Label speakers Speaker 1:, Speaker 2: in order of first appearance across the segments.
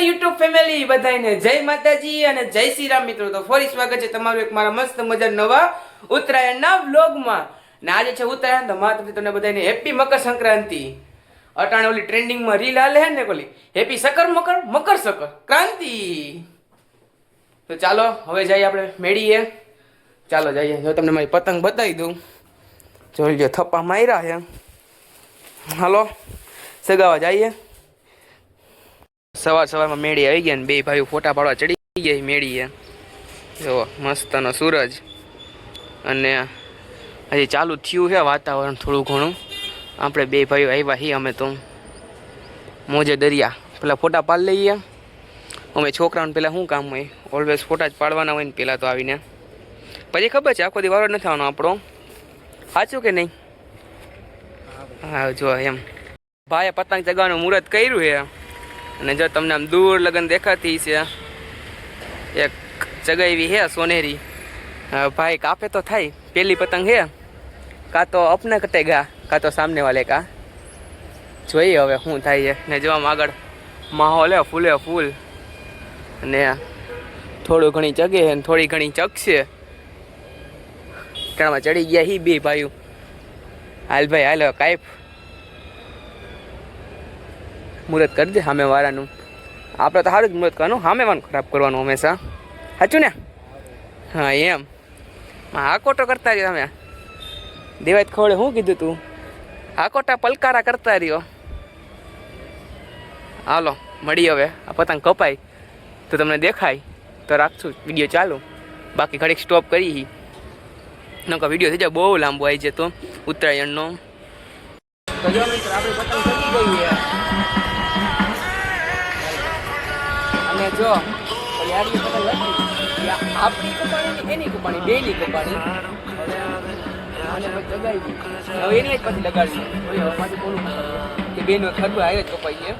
Speaker 1: YouTube family બધાને જય માતાજી અને જય શ્રી રામ મિત્રો. તો ફરી સ્વાગત છે તમારું એક મારા મસ્ત મજા નવા ઉત્તરાયણના વ્લોગમાં. ને આજે છે ઉત્તરાયણ, તો મારા તમને બધાને હેપી મકર સંક્રાંતિ. અટાણે ઓલી ટ્રેન્ડિંગમાં રીલ હાલે હે ને ઓલી હેપી સકર મકર મકર સકર. ક્રાંતિ! તો ચાલો, હવે જઈએ આપણે મેળીએ. ચાલો જઈએ. જો તમને મારી પતંગ બતાવી દઉં. જોઈ લો થપ્પા માર્યા છે હાલો, સગાવા જઈએ. સવાર સવારમાં મેળી આવી ગયા ને બે ભાઈઓ ફોટા પાડવા ચડી ગયા મેળીએ. જો, મસ્તનો સૂરજ. અને હજી ચાલુ થયું છે વાતાવરણ થોડું ઘણું. આપણે બે ભાઈઓ આવ્યા છીએ અમે તો. મોજે દરિયા. પેલા ફોટા પાડી લઈએ. અમે છોકરાઓને પેલા શું કામ હોય? ઓલવેઝ ફોટા જ પાડવાના હોય ને પેલા તો આવીને. પછી ખબર છે, આખો દિવાળો નથી આવવાનો આપણો. સાચું કે નહીં? હા, જો એમ. ભાઈએ પતંગ ચગાવવાનું મુહૂર્ત કર્યું છે. અને જો તમને આમ દૂર લગન દેખાતી છે, એક ચગાવી હે સોનેરી. ભાઈ કાપે તો થાય, પેલી પતંગ હે. કાં તો અપને કટેગા કાં તો સામને વાલે કા જોઈએ હવે શું થાય છે. ને જોવામાં આગળ માહોલ હે, ફૂલે ફૂલ. અને થોડું ઘણી ચગે છે થોડી ઘણી ચગશે ત્રણમાં ચડી ગયા હી બે ભાઈઓ. હાલ ભાઈ, હાલ હવે કાંઈ મુહૂર્ત કરી દે સામે વાળાનું આપણે તો સારું જ મુહૂર્ત કરવાનું સામે વાળનું ખરાબ કરવાનું હંમેશા. સાચું ને? હા, એમ. હા કોટો કરતા રહ્યો તમે. દેવાય ખવડે શું કીધું તું? આ કોટા પલકારા કરતા રહ્યો. હાલો, મળી હવે. આ પતંગ કપાય, તો તમને દેખાય. તો રાખશું, વીડિયો ચાલુ. બાકી ઘડીક સ્ટોપ કરી નકા વીડિયો થઈ જાય બહુ લાંબો આવી જતો, ઉત્તરાયણનો. તો જો મિત્રો, આપણી પતંગ અને જો ઓલી આડી લખી આપણી કપાણી એની કપાણી બેની કપાણી આને પછી કે બેનો ખરું આવે જ કપાઈ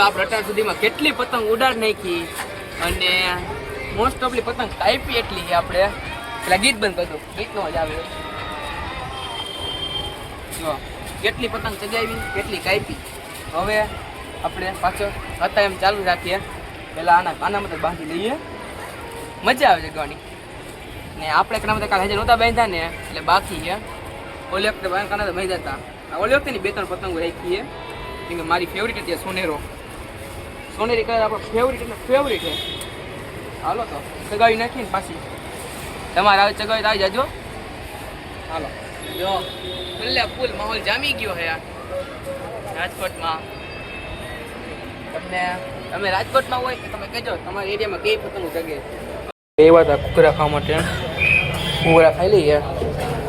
Speaker 1: જો આપણે અત્યાર સુધીમાં કેટલી પતંગ ઉડાડ નાખી અને મોસ્ટ ઓફલી પતંગ કાપી એટલી આપણે. પેલા ગીત બંધ કરી દો ગીતનો જ આવે. જો, કેટલી પતંગ ચગાવી, કેટલી કાપી. હવે આપણે પાછો હતા એમ ચાલુ રાખીએ. પેલા આના આના મતલબ બાંધી લઈએ. મજા આવે છે ગાવાની. ને આપણે ઘણા બધા કાલે હજે નહોતા બાંધ્યા ને, એટલે બાકી છે. ઓલી વખતે બાંધ કાના બાંધ્યા હતા. ઓલી વખતે બે ત્રણ પતંગો રાખીએ કેમ કે મારી ફેવરિટ હતી સોનેરો. સોનેરી કલર આપણો ફેવરિટ એટલે ફેવરિટ છે. હાલો તો, ચગાવી નાખીને પાછી. તમારે આવે ચગાવી આવી જાજો. હાલો. જો ફૂલે ફૂલ માહોલ જામી ગયો હે રાજકોટમાં. તમને, તમે રાજકોટમાં હોય તો તમે કહેજો, તમારા એરિયામાં કઈ પતંગ જગે એવા હતા કુકરા ખાવા માટે. કુકરા ખાઈ લઈએ.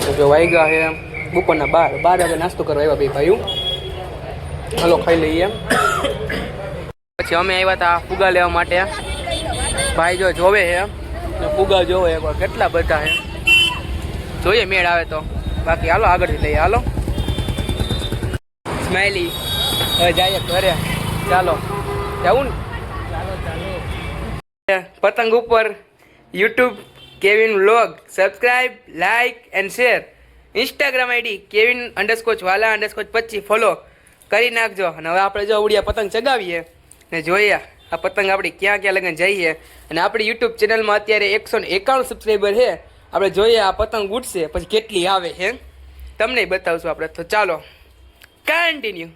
Speaker 1: તો જો વાઈગા છે બપોરના બાર બાર વાગે નાસ્તો કરવા આવ્યા બે ભાઈઓ. હાલો, ખાઈ લઈએ પછી અમે આવ્યા હતા ફુગા લેવા માટે. ભાઈ જો જોવે છે ફુગા જોવે કેટલા બધા છે. જોઈએ મેળ આવે તો. બાકી હાલો આગળથી લઈએ. હાલો. સ્માઈલી હવે જઈએ ઘરે. ચાલો. જવું ને? પતંગ ઉપર YouTube Kevin vlog. Subscribe like and share Instagram ID Kevin underscore wala underscore પચીસ. ફોલો કરી નાખજો. અને હવે આપણે જો ઉડિયા પતંગ ચગાવીએ. ને જોઈએ આ પતંગ આપણી ક્યાં ક્યાં લગન જઈએ અને આપણી યુટ્યુબ ચેનલમાં અત્યારે એકસો ને એકાણું સબસ્ક્રાઈબર છે. આપણે જોઈએ આ પતંગ ઉડશે, પછી કેટલી આવે છે. તમને બતાવશું આપણે. તો ચાલો કન્ટિન્યુ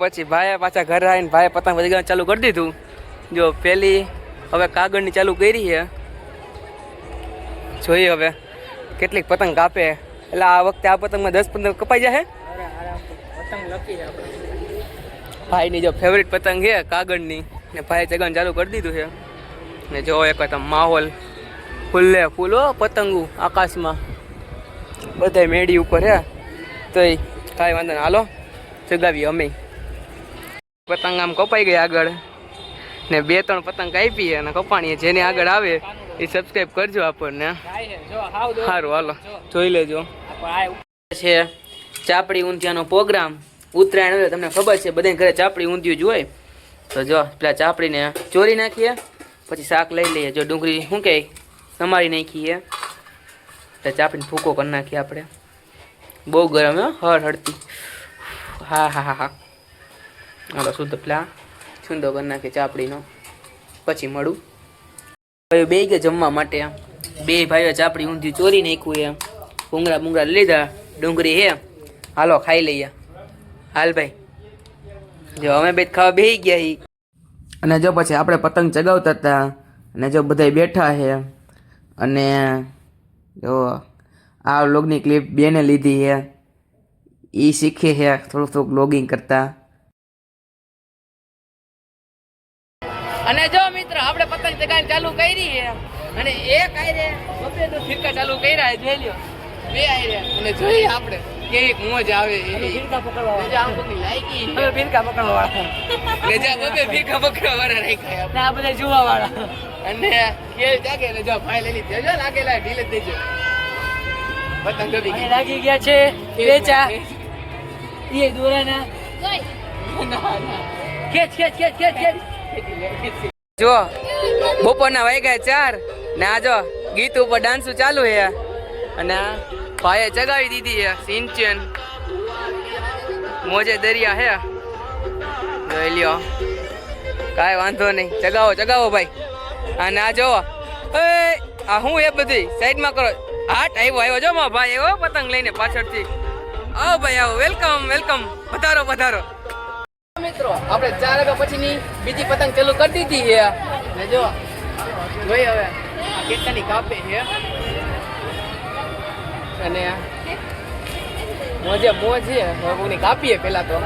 Speaker 1: પછી ભાઈએ પાછા ઘરે આવીને ભાઈએ પતંગ વજગાવાનું ચાલુ કરી દીધું. જો પેલી હવે કાગળની ચાલુ કરી છે. જોઈએ હવે કેટલીક પતંગ કાપે. એટલે આ વખતે આ પતંગમાં દસ પંદર કપાઈ જશે ભાઈની જો ફેવરિટ પતંગ છે, કાગળની. ને ભાઈ ચગન ચાલુ કરી દીધું છે. ને જો એક આમ માહોલ ફૂલે ફૂલો પતંગો આકાશમાં. બધા મેડી ઉપર હે. તો કાંઈ વાંધો નહીં. હાલો, ચગાવીએ અમે. પતંગ આમ કપાઈ ગઈ આગળ. ને બે ત્રણ પતંગ કાપીએ અને કપાણીએ. જેને આગળ આવે એ સબસ્ક્રાઈબ કરજો આપણને. સારું હાલો. જોઈ લેજો. છે. ચાપડી ઊંધિયાનો પ્રોગ્રામ ઉત્તરાયણ આવે તમને ખબર છે બધા ઘરે ચાપડી ઊંધિયું જ તો જો, પેલા ચાપડીને ચોરી નાખીએ, પછી શાક લઈ લઈએ. જો ડુંગળી, શું કહે સમારી નાખીએ. એટલે ચાપડીને ફૂકો કરી નાખીએ આપણે. બહુ ગરમ, હો હળ હળતી હા હા હા. હા હાલો શુદ્ધ પેલા છૂંદો કરી નાખીએ ચાપડીનો. પછી મળું. ભાઈઓ બે ગયા જમવા માટે. બે ભાઈઓ ચાપડી ઊંધિયું ચોરી નાખ્યું એમ ભૂંગળા બુંગળા લીધા. ડુંગળી હે હાલો, ખાઈ લઈએ. હાલ ભાઈ. જો અમે બે ખાવા બેસી ગયા હી. અને જો પછી આપણે પતંગ ચગાવતા હતા, અને જો બધા બેઠા છે અને જો આ લોગની ક્લિપ બેને લીધી છે એ શીખે છે થોડુંક થોડુંક લોગિંગ કરતા. અને જો મિત્ર, આપણે પતંગ ચગાવવાની ચાલુ કરી છે અને એક આયરે બબે નું ફિરકા ચાલુ કર્યા જોઈ લ્યો. બે આયરે. અને જોઈએ આપણે. કેવી મોજ આવે ફિરકા પકડવા વાળા. બબે પકડવા વાળા. રાખ્યા. આપણે આ બધા જોવા વાળા. અને ખેલ જાગે ને જો ભાઈ લઈ લીધી. જો લાગેલા ઢીલ દેજો. પતંગ ગમી ગઈ.
Speaker 2: લાગી ગયા છે વેચા. એ દોરાના. ખેંચ ખેંચ ખેંચ ખેંચ ખેંચ.
Speaker 1: જો બપોરના વાગ્યા ચાર. ને આ જો ગીત ઉપર ડાન્સ ચાલુ છે. અને આ ભાઈએ ચગાવી દીધી છે, સિંચન. મોજે દરિયા હે. જોઈ લ્યો. કાંઈ વાંધો નહીં. ચગાવો ચગાવો ભાઈ. અને આ જોવો. એ, આ હું એ બધી સાઈડમાં કરો. હાટ આવ્યો આવ્યો જો મા ભાઈ એવો પતંગ લઈને પાછળથી. આવો ભાઈ, આવો. વેલકમ વેલકમ પધારો પધારો. મિત્રો, આપણે ચાર વાગ્યા પછીની બીજી પતંગ ચાલુ કરી દીધી છે. ને જો, જોઈ હવે કેટલાની કાપે છે. અને મોજે મોજે હવે કાપીએ પેલા તો.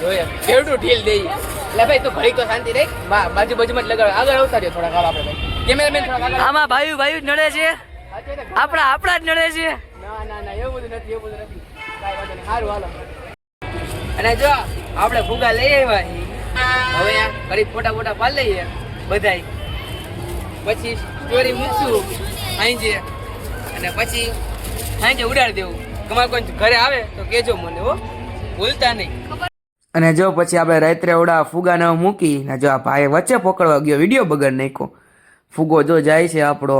Speaker 1: જોઈએ. કેવડું ઢીલ દઈ એટલે ભાઈ તું ઘડી તો શાંતિ રહી. બાજુ બાજુમાં જ લગાડ. આગળ આવતા રહ્યો થોડા કાળ આપણે કેમેરામેન
Speaker 2: આમાં ભાઈ ભાઈ નડે છે? આપણા આપણા જ નડે છે.
Speaker 1: ના ના ના એવું બધું નથી એવું બધું નથી. કાંઈ વાંધો નહીં. સારું હાલો. અને જો આપણે ફુગા લઈ આવ્યા હવે ઘડી ફોટા ફોટા પાડી લઈએ બધાય. પછી સ્ટોરી મૂકશું. સાંજે અને પછી સાંજે ઉડાડી દેવું. તમારે કોઈ ઘરે આવે તો કહેજો મને હો. ભૂલતા નહીં. અને જો પછી આપણે રાત્રે ઓડા ફુગાને મૂકી ને જો આ ભાઈ વચ્ચે પકડવા ગયો વીડિયો બગર નાખ્યો. ફુગો જો જાય છે આપણો.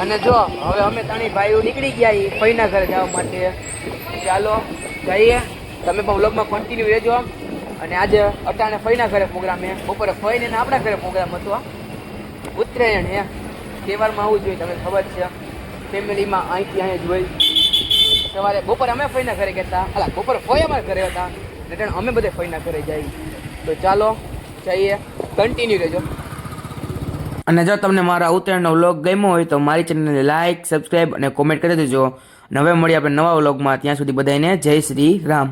Speaker 1: અને જો હવે અમે ત્રણેય ભાઈઓ નીકળી ગયા એ ફઈના ઘરે જવા માટે. ચાલો જઈએ. તમે પણ વ્લોગમાં કન્ટિન્યુ રહેજો. અને આજે અટાણે ફઈના ઘરે પ્રોગ્રામ એ બપોરે ફઈને ને આપણા ઘરે પ્રોગ્રામ હતો ઉત્તરાયણ હે તહેવારમાં આવવું જોઈએ તમને ખબર છે. ફેમિલીમાં અહીંથી અહીંયા જોઈ સવારે બપોરે અમે ફઈના ઘરે કહેતા અલા, બપોરે ફોઈ અમારા ઘરે હતા. રિટર્ન અમે બધે ફઈના ઘરે જઈએ. તો ચાલો, જઈએ. કન્ટિન્યુ રહેજો. અને જો તમને મારા ઉત્તરાયણનો વ્લોગ ગમ્યો હોય તો મારી ચેનલને લાઇક સબસ્ક્રાઈબ અને કોમેન્ટ કરી દેજો. નવે મળીએ આપણે નવા વ્લોગમાં. ત્યાં સુધી બધાને જય શ્રી રામ.